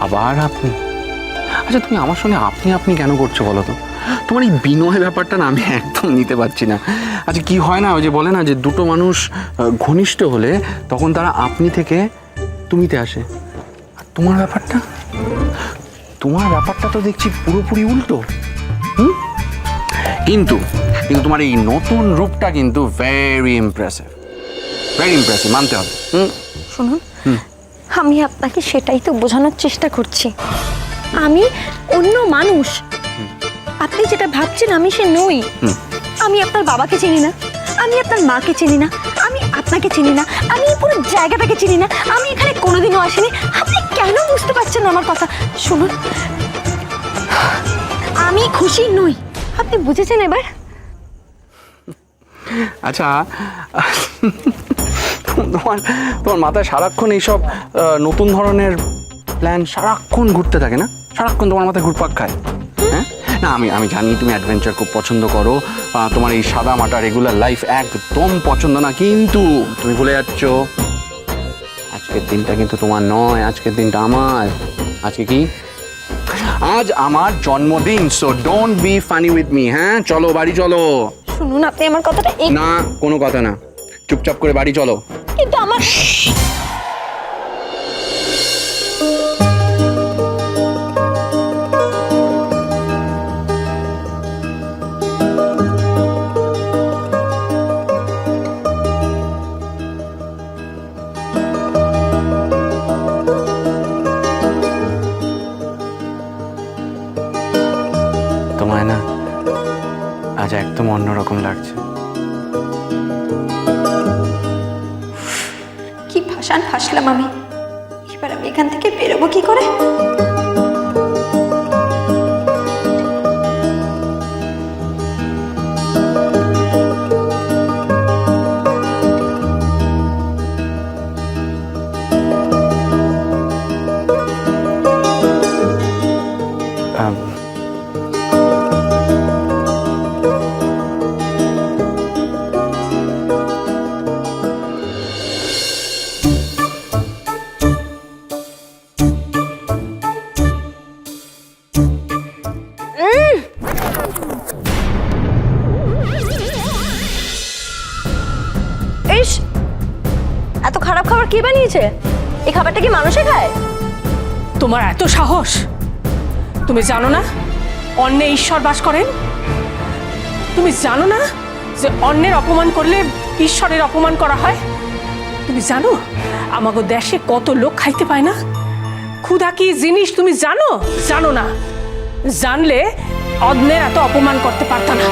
আবার আপনি? আচ্ছা তুমি আমার সঙ্গে আপনি আপনি কেন করছ বলো তো? তোমার এই বিনয় ব্যাপারটা না আমি একদম নিতে পারছি না। আচ্ছা কি হয় না? ওই যে বলে না যে দুটো মানুষ ঘনিষ্ঠ হলে তখন তারা আপনি থেকে তুমিতে আসে। আর তোমার ব্যাপারটা? তোমার ব্যাপারটা তো দেখছি পুরোপুরি উল্টো। হুম? কিন্তু কিন্তু তোমার এই নতুন রূপটা কিন্তু ভেরি ইমপ্রেসিভ ভেরি ইমপ্রেসিভ মানতে হবে। হুম? শুনুন আমি আপনাকে সেটাই তো বোঝানোর চেষ্টা করছি। আমি অন্য মানুষ। আপনি যেটা ভাবছেন আমি সে নই। আমি আপনার বাবাকে চিনি না। আমি আপনার মাকে চিনি না। আমি আপনাকে চিনি না। আমি পুরো জায়গাটাকে চিনি না। আমি এখানে কোনোদিনও আসিনি। আপনি কেন বুঝতে পারছেন আমার কথা? শুনুন। আমি খুশি নই। আপনি বুঝেছেন এবার? আচ্ছা। তোমার তোমার মাথায় সারাক্ষণ এইসব নতুন ধরনের প্ল্যান সারাক্ষণ ঘুরতে থাকে না? সারাক্ষণ তোমার মাথায় ঘুরপাক খায়। হ্যাঁ? না আমি আমি জানি তুমি অ্যাডভেঞ্চার খুব পছন্দ করো। তোমার এই সাদা মাটা রেগুলার লাইফ একদম পছন্দ না কিন্তু তুমি ভুলে যাচ্ছ। আজকের দিনটা কিন্তু তোমার নয় আজকের দিনটা আমার। আজকে কি? আজ আমার জন্মদিন so don't be funny with me হ্যাঁ? চলো বাড়ি চলো। শুনুন আপনি আমার কথাটা না কোনো কথা না। চুপচাপ করে বাড়ি চলো। তোমায় না আজ একদম অন্যরকম লাগছে। ফাঁসলাম ফাসলাম আমি। এবার আমি এখান থেকে বেরোবো কি করে? এত খারাপ খাবার কে বানিয়েছে? এই খাবারটা কি মানুষে খায়? তোমার এত সাহস? তুমি জানো না অন্যে ঈশ্বর বাস করেন? তুমি জানো না যে অন্যের অপমান করলে ঈশ্বরের অপমান করা হয়? তুমি জানো আমাগো দেশে কত লোক খাইতে পায় না? ক্ষুধা কি জিনিস তুমি জানো? জানো না। জানলে অন্যের এত অপমান করতে পারত না।